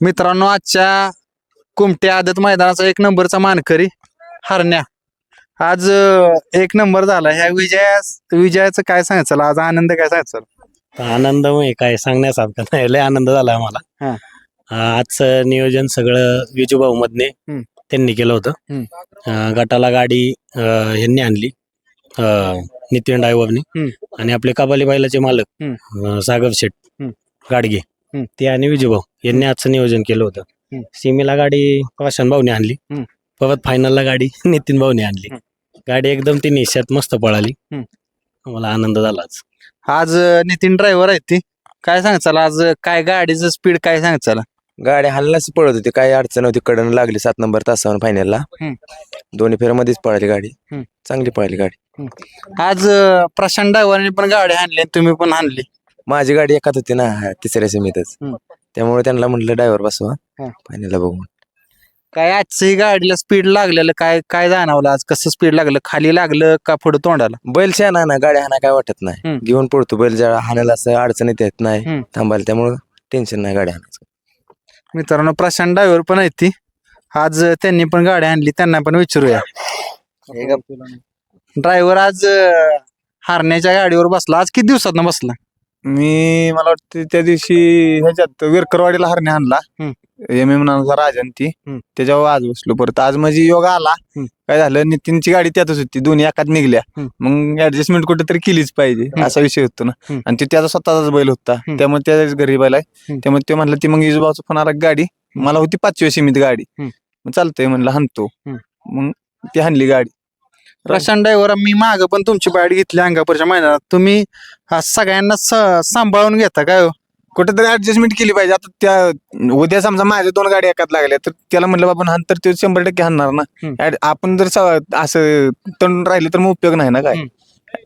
मित्रांनो आजच्या कुमटे आदत मैदानाचा एक नंबरचा मानकरी हरण्या. आज एक नंबर झाला. ह्या विजयास विजयाचं काय सांगायचं? आज आनंद काय सांगायचं? आनंदमय काय सांगण्यासारखं नाही. लय आनंद झाला आम्हाला. आजचं नियोजन सगळं विजूभाऊ मधने. त्यांनी केलं होतं. गटाला गाडी अं, ह्यांनी आणली. नितीन ड्रायव्हरनी हम्म. आणि आपले कबाली बैलाचे मालक सागर शेठ. गाडगे. ते आणि विजूभाऊ यांनी आजचं नियोजन केलं होतं. सीमेला गाडी प्रशांत भाऊने आणली. परत फायनलला गाडी नितीन भाऊने आणली. गाडी एकदम ती निश्चित मस्त पळाली. मला आनंद झाला आज. आज नितीन ड्रायव्हर आहेत ती. काय सांगायचं आज अं, काय गाडीचं स्पीड काय सांगायचं गाडी हल्लाच पळत होती. काही अडचण होती. कडन लागली सात नंबर तासावर फायनलला. दोन्ही फेऱ्यामध्येच पळाली गाडी. चांगली पळाली गाडी. आज प्रशांत ड्रायव्हरने पण गाडी आणली आणि तुम्ही पण आणली. माझी गाडी एकात होती ना हा, तिसऱ्या सीमेतच. हम्म. त्यामुळे त्यांना म्हटलं ड्रायव्हर बसवा हा. फायनलला बघू काय आजचं ही गाडीला स्पीड लागलेलं काय काय जाणवलं आज? कसं स्पीड लागलं? खाली लागलं का पुढे तोंडाला? बैल शहाणा ना गाडी हाना काय वाटत नाही. हम्म. घेऊन पडतो बैल ज्या हाणायला असं अडचणीत येत नाही. थांबायला. त्यामुळं टेन्शन नाही गाडी हाणायचं. मित्रांनो प्रशांत ड्रायव्हर पण आहेत ती. आज त्यांनी पण गाडी आणली त्यांना पण विचारूया. ड्रायव्हर आज अं, हारण्याच्या गाडीवर बसला. आज किती दिवसात बसला? मी मला वाटतं त्या दिवशी ह्याच्यात विरकरवाडीला हरणे आणला हम्म. एम एम नावाचा राजन ती हम्म. त्याच्यावर आज बसलो परत आज माझी योग आला हम्म. काय झालं नितीनची गाडी त्यातच होती दोन्ही एकात निघल्या हम्म. मग ऍडजस्टमेंट कुठेतरी केलीच पाहिजे. असा विषय होतो ना हम्म. आणि ते त्याचा स्वतःचाच बैल होता हम्म. त्यामुळे त्याच्याच घरी बैल आहे हम्म. त्यामुळे ते म्हणलं ती मग इजूबाचा फोन आला गाडी मला होती पाचव्या सीमित गाडी हम्म. मग चालतंय म्हणलं हाणतो हम्म. मग ती हाणली गाडी प्रशांत ड्रायव्हर मी माग पण तुमची गाडी घेतली अंगापूरच्या मैदानात. तुम्ही सगळ्यांना स- सांभाळून घेता काय हो? कुठेतरी ऍडजस्टमेंट केली पाहिजे. आता त्या उद्या समजा माझ्या दोन गाडी एकात लागल्या तर त्याला म्हटलं बाबा हान तर ते शंभर टक्के हाणणार ना. हम्म. Ad- आपण जर स- असं तंडून राहिले तर मग उपयोग नाही ना काय?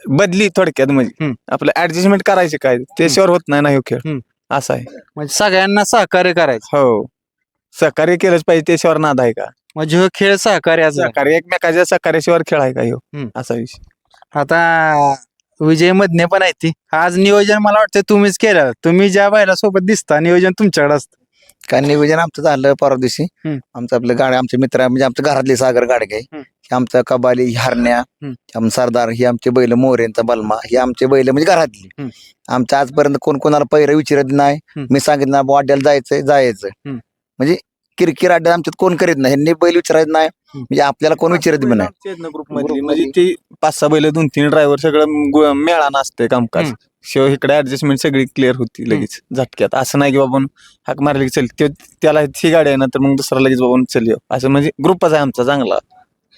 बदली थोडक्यात म्हणजे. हम्म. आपलं ऍडजस्टमेंट करायचे काय? त्याशिवाय होत नाही ना हे खेळ. हम्म. असं आहे. म्हणजे सगळ्यांना सहकार्य करायचं. हो. सहकार्य केलंच पाहिजे त्याशिवाय नाद आहे का? म्हणजे हो खेळ सहकार्याचा सहकार्य एकमेकाच्या सहकार्याशिवाय खेळ आहे का ह्यो हम्म. असा विषय आता विजय मधने पण आहे ती आज नियोजन मला वाटतं तुम्हीच केलं तुम्ही ज्या बायला सोबत दिसता नियोजन तुमच्याकडे असतं काय नियोजन आमचं झालं परवा दिवशी हम्म. आमचं आपलं गाड्या आमचे मित्र आहे, म्हणजे आमच्या घरातले सागर गाडगे हम्म. हे आमचा कबाली ही हरण्या हम्म. आम सरदार ही आमचे बैल मोरेंचा बलमा ही आमचे बैल म्हणजे घरातली हम्म. आमच्या आजपर्यंत कोण कोणाला पैर विचारत नाही हम्म. मी सांगितलं ना वाड्याला जायचंय जायचं हम्म. म्हणजे किरकिर अड्ड्यात आमच्यात कोण करीत नाही. ह्यांनी बैल विचारायत नाही. म्हणजे आपल्याला कोण विचारत बी नाही. ग्रुप मधली. Group म्हणजे. ती पाच सहा बैल दोन तीन ड्रायव्हर सगळं गु- मेळानं असतंय कामकाज. हम्म. शिवाय इकडे ऍडजस्टमेंट सगळी क्लिअर होती लगेच झटक्यात. असं नाही की बाबा हाक मारली की चल त्यो- त्याला ही गाडी आहे ना तर मग दुसरा लगेच बाबा चल येऊ. असं म्हणजे ग्रुपच आहे आमचा चांगला.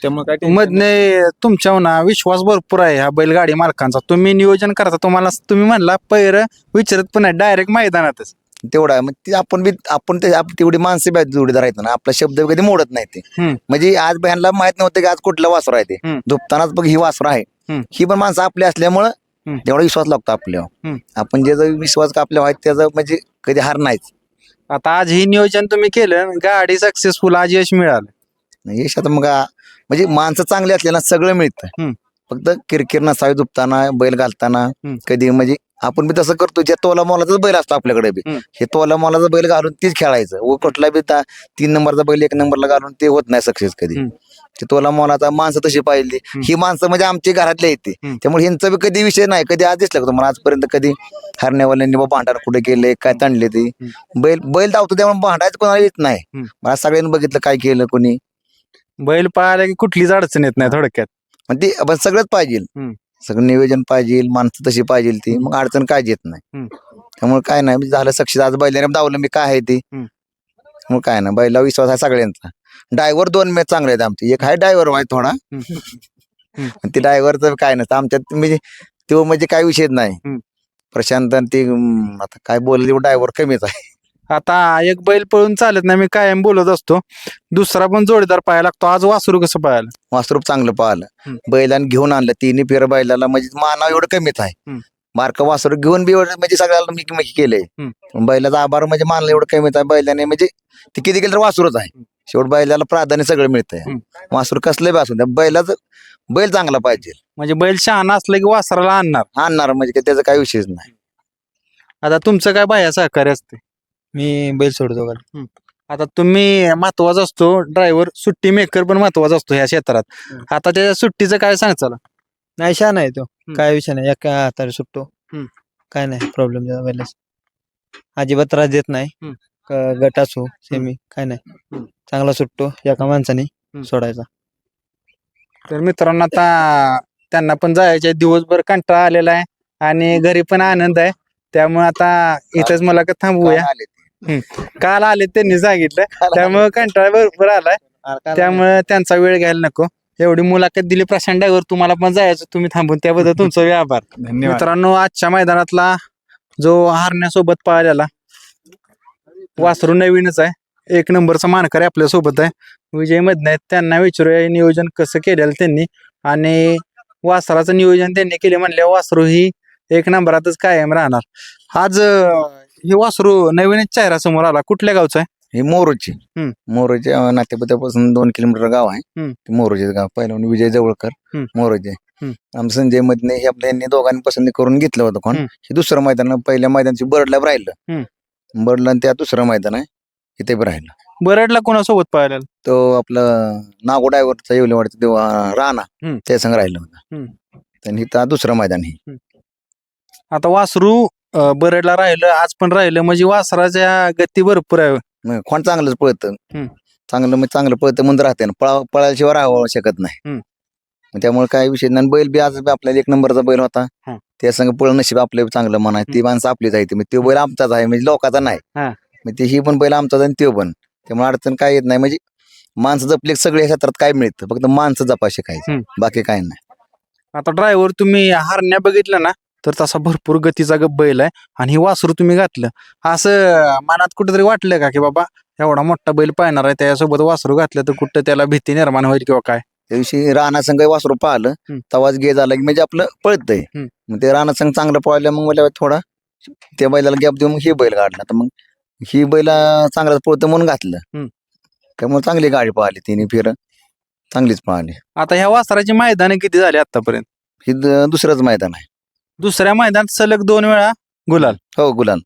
त्यामुळे काय tension नाही. मधने तुमच्यावर ना विश्वास भरपूर आहे ह्या बैलगाडी मालकांचा. तुम्ही नियोजन करता तुम्हाला तुम्ही म्हणला पैर विचारत पण नाही डायरेक्ट मैदानातच. तेवढा आहे. मग ते आपण बी आपण ते आप- तेवढी माणसं बी आहेत जोडीदार आहेत ना आपला शब्द कधी मोडत नाही ते हम्म. म्हणजे आज ह्यांना माहीत नव्हतं की आज कुठलं वासर आहे ते हम्म. झोपतानाच बघ ही वासर आहे हम्म. ही पण माणसं आपली असल्यामुळं हम्म. तेवढा विश्वास लागतो आपल्यावर हम्म. आपण ज्याचा विश्वास का आपल्यावर आहे त्याचा म्हणजे कधी हार नाहीच आता आज ही नियोजन तुम्ही केलं गाडी सक्सेसफुल आज यश मिळालं यश आता मग आ- म्हणजे माणसं चांगली असलेला सगळं मिळतं हम्म. फक्त किरकिर नसावी झोपताना बैल घालताना हम्म. कधी म्हणजे आपण बी तसं करतो जे तोला मोलाचाच बैल असतो आपल्याकडे बी. हम्म. हे तोला मोलाचा बैल घालून तीच खेळायचं. व कुठला बी ता- तीन नंबरचा बैल एक नंबरला घालून ते होत नाही सक्सेस कधी. हम्म. ते तोला मोलाचा माणसं तशी पाहिली. ही माणसं म्हणजे आमची घरातले येते हम्म. त्यामुळे ह्यांचा बी कधी विषय नाही. कधी आज दिसलं का तुम्हाला? आजपर्यंत कधी हरण्यावाल्यांनी बाबा भांडार कुठे केले काय ताणले ते? बैल बैल धावतो त्यामुळे भांडायचं कोणाला येत नाही. हम्म. मला सगळ्यांनी बघितलं काय केलं कोणी. बैल पाहायला की कुठलीच अडचण येत नाही थोडक्यात. ते आपण सगळंच पाहिजे. हम्म. सगळं नियोजन पाहिजे माणसं तशी पाहिजे ती. मग अडचण काय येत नाही. त्यामुळे काय नाही झालं सक्सेस. आज बैलाने दावलं मी काय आहे ते. मग काय नाही बैला विश्वास आहे सगळ्यांचा. ड्रायव्हर दोन मॅच चांगले आहेत आमचे. एक आहे ड्रायव्हर आहे थोडा. ते ड्रायव्हरचं काय नसतं आमच्यात म्हणजे तो म्हणजे काय विषयच नाही. प्रशांत आणि ते आता काय बोलले ड्रायव्हर कमीच आहे. आता एक बैल पळून चालत नाही मी कायम बोलत असतो. दुसरा पण जोडीदार पाहायला लागतो. आज वासरू कसं पाहायला? वासरूप चांगलं पाहिलं. बैलाने घेऊन आणलं. तिन्ही फेर बैलाला म्हणजे मानाव एवढं कमीच आहे. हम्म. बारकं वासरू घेऊन बी एवढं म्हणजे सगळ्याला मिकी मिकी केलंय बैलाचा आभार म्हणजे मानलं एवढं कमीच आहे. बैलाने म्हणजे ते किती केलं तर वासरूच आहे. शेवट बैलाला प्राधान्य सगळं मिळतंय. वासरू कसलं बी असू द्या बैलाचं बैल चांगला पाहिजे. म्हणजे बैल शहाणा असलं की वासराला आणणार. आणणार म्हणजे त्याचा काही विषयच नाही. आता तुमचं काय बाह्या सहकार्य असते मी बैल सोडतो का? आता तुम्ही महत्त्वाचा असतो ड्रायव्हर सुट्टी मेकर पण महत्त्वाचा असतो ह्या क्षेत्रात. आता त्या सुट्टीचं काय सांगचाल नाही छान आहे तो. काय विषय नाही एका हाताने सुटतो. काय नाही प्रॉब्लेम बैलाच. अजिबात त्रास देत नाही. गट असो सेमी काय नाही. चांगला सुटतो एका माणसाने. सोडायचा. तर मित्रांनो आता त्यांना पण जायचे दिवसभर कंटाळा आलेला आहे आणि घरी पण आनंद आहे. त्यामुळे आता इथंच मला का थांबवूया. काल आले त्यांनी सांगितलं. त्यामुळे कंटाळा भरपूर आलाय. त्यामुळे त्यांचा वेळ घ्यायला नको. एवढी मुलाखत दिली प्रशांत ड्रायव्हर तुम्हाला पण जायचं तुम्ही थांबून. त्याबद्दल तुमचा धन्यवाद. मित्रांनो आजच्या मैदानातला जो हारण्यासोबत पाहिलेला वासरू नवीनच आहे. एक नंबरचा मानकर आहे आपल्यासोबत आहे. विजय मधन आहेत. त्यांना विचारूया हे नियोजन कसं केलेलं त्यांनी? आणि वासराचं नियोजन त्यांनी केले म्हणल्यावर वासरू ही एक नंबरातच कायम राहणार. आज ही वासरू नवीनच चेहरा समोर आला कुठल्या गावचा आहे हे मोरोची हम्म. मोरोच्या नातेपुत्यापासून दोन किलोमीटर गाव आहे हम्म. ते मोरोचे गाव पहिलं विजय जवळकर हम्म. मोरोचे हम्म. आम संजय मधने हे आपल्या यांनी दोघांनी पसंती करून घेतलं होतं कोण हम्म. हे दुसरं मैदान पहिल्या मैदानची बर्डला राहिलं बर्डला आणि त्या दुसरं मैदान आहे इथे बी राहिलं बरडला कोणासोबत पाहिलेला तो आपलं नागो डायव्हरचा येवले वाटतं तेव्हा राणा हम्म. त्या संग राहिलं होतं हम्म. आणि इथं दुसरं मैदान हे आता वासरू अं, बरडला राहिलं आज पण राहिलं म्हणजे वासराच्या गती भरपूर आहे. मग कोण चांगलंच पळतं? हम्म. चांगलं म्हणजे चांगलं पळतं म्हणून राहते. ना पळा पळायशिवाय राहावं शकत नाही. हम्म. मग त्यामुळे काय विषय नाही. आणि बैल बी आज बी आपल्याला एक नंबरचा बैल होता. हा. त्या संग पळ नशीब आपलं चांगलं मन आहे ती माणसं आपलीच आहे ती. मग तो बैल आमचाच आहे म्हणजे लोकांचा नाही. हा. मग ती ही पण बैल आमचाच आणि तो पण. त्यामुळे अडचण काय येत नाही. म्हणजे माणसं जपली की सगळ्या क्षेत्रात काय मिळतं? फक्त माणसं जपा शिकायचं हम्म. बाकी काय नाही. आता ड्रायव्हर तुम्ही हारण्या बघितलं ना तर तसा भरपूर गतीचा बैल आहे. आणि ही वासरू तुम्ही घातलं. असं मनात कुठेतरी वाटलं का की बाबा एवढा मोठा बैल पाहणार आहे त्यासोबत वासरू घातलं तर कुठं त्याला भीती निर्माण होईल किंवा काय? त्या दिवशी राणा संघ वासरू पाहिलं. तवाच गे झाला की म्हणजे आपलं पळतंय. मग ते राणा संघ चांगलं पळलं मग मला थोडा त्या बैलाला गॅप देऊन मग ही बैल काढला. तर मग ही बैला चांगलं पळतं म्हणून घातलं. हम्म. त्यामुळे चांगली गाडी पळाली तिने फिर. चांगलीच पळाली आता ह्या वासराची मैदाने किती झाली आतापर्यंत? ही द- दुसरंच मैदान आहे. दुसऱ्या मैदानात सलग दोन वेळा गुलाल. हो गुलाल.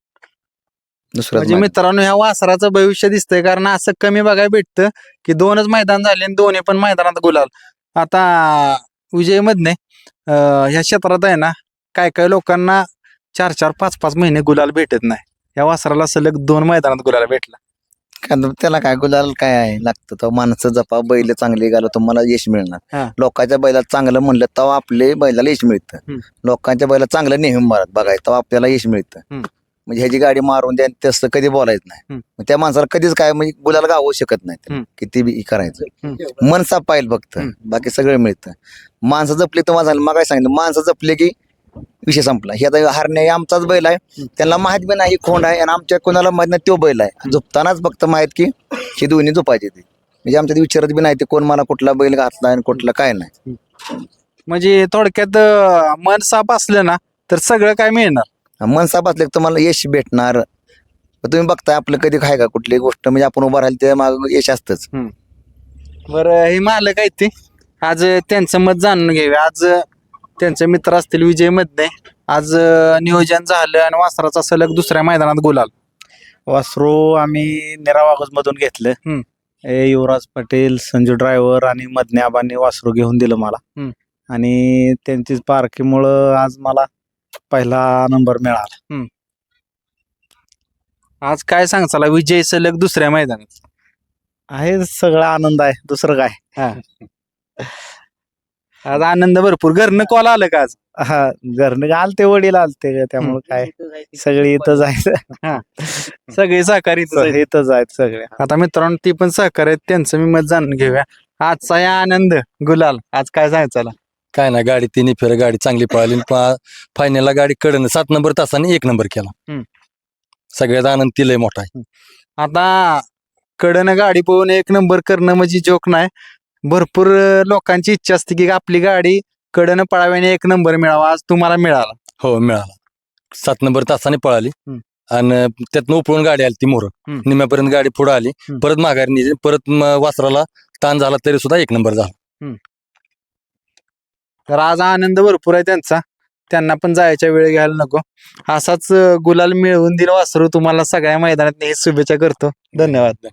दुसरंच म्हणजे. मित्रांनो ह्या वासराचं भविष्य दिसतंय कारण असं कमी बघायला भेटतं की दोनच मैदान झाले आणि दोन्ही पण मैदानात गुलाल. आता विजय मधने ह्या क्षेत्रात आहे ना काय काय लोकांना चार चार पाच पाच महिने गुलाल भेटत नाही. या वासराला सलग दोन मैदानात गुलाल भेटला. तर त्याला काय गुलाल काय आहे लागतं तर माणसं जपा बैल चांगली घाला तुम्हाला यश हा. मिळणार लोकांच्या बैलात चांगलं म्हणलं तेव्हा आपले बैलाला यश मिळतं हम्म. लोकांच्या बैला चांगलं नेहमी मारत बघायचं तेव्हा आपल्याला यश मिळतं हम्म. म्हणजे ह्याची गाडी मारून द्या तसं कधी बोलायचं नाही हम्म. मग त्या माणसाला कधीच काय म्हणजे गुलाला गावू शकत नाही. हम्म. किती बी करायचं हम्म. मन पाहिजे फक्त हम्म. बाकी सगळं मिळतं माणसं जपली तर माझं मग काय सांगितलं माणसं जपले की विषय संपला. हे आता हरणे आमचाच बैल आहे. त्यांना माहीत बी नाही खोंड आहे आणि आमच्या कोणाला माहीत नाही तो बैल आहे. झोपतानाच फक्त माहीत की हे दोन्ही झोपायचे ते. म्हणजे आमच्या ते विचारत बी नाही ते कोण मला कुठला बैल घातला आणि कुठला काय नाही. म्हणजे थोडक्यात अं, मन साफ असलं ना तर सगळं काय मिळणार? मन साफ असले की तुम्हाला यश भेटणार. तुम्ही बघताय आपलं कधी काय का कुठली गोष्ट? म्हणजे आपण उभं राहिलं त्या माग यश असतंच. बरं हे मालक आहेत ते. आज त्यांचं मत जाणून घेऊया आज त्यांचे मित्र असतील विजय मधने. आज अं, नियोजन झालं आणि वासराचा सलग दुसऱ्या मैदानात गुलाल वासरू आम्ही निरावागज मधून घेतलं. ए, युवराज पटेल संजू ड्रायव्हर आणि मधने आबांनी वासरू घेऊन दिलं मला. हम्म. आणि त्यांची पारखीमुळं आज मला पहिला नंबर मिळाला. आज काय सांगचाला विजय सलग दुसऱ्या मैदानात? आहे सगळा आनंद आहे दुसरं काय? आज आनंद भरपूर. घरनं कॉल आलं का आज? हा घरनं आलते वडील आलते त्यामुळे काय? सगळे इथंच आहेत सगळे सहकारी. इथंच आहेत सगळे. आता मित्रांनो ती पण सहकार्य आहेत त्यांचं मी मत जाणून घेऊया. आजचा या आनंद गुलाल आज काय सांगायचा काय नाही गाडी तिन्ही फेर गाडी चांगली पळाली. फायनलला गाडी कडन सात नंबर तासाने एक नंबर केला. सगळ्यात आनंद तिलय मोठा आहे. आता कडनं गाडी पळून एक नंबर करणं म्हणजे जोक नाही. भरपूर लोकांची इच्छा असते की आपली गाडी कडनं पळाव्याने एक नंबर मिळावा आज तुम्हाला मिळाला. हो मिळाला. सात नंबर तासाने पळाली. हम्म. आणि त्यातनं उपळून गाडी आली ती मोर. हम्म. निम्यापर्यंत गाडी पुढे आली. हम्म. परत माघारी निघाली. परत म- वासराला ताण झाला तरी सुद्धा एक नंबर झाला. तर आज आनंद भरपूर आहे त्यांचा. त्यांना पण जायच्या वेळ घ्यायला नको. असाच अं, गुलाल मिळवून दिलं वासरू तुम्हाला सगळ्या मैदानात नेहमी शुभेच्छा करतो. धन्यवाद.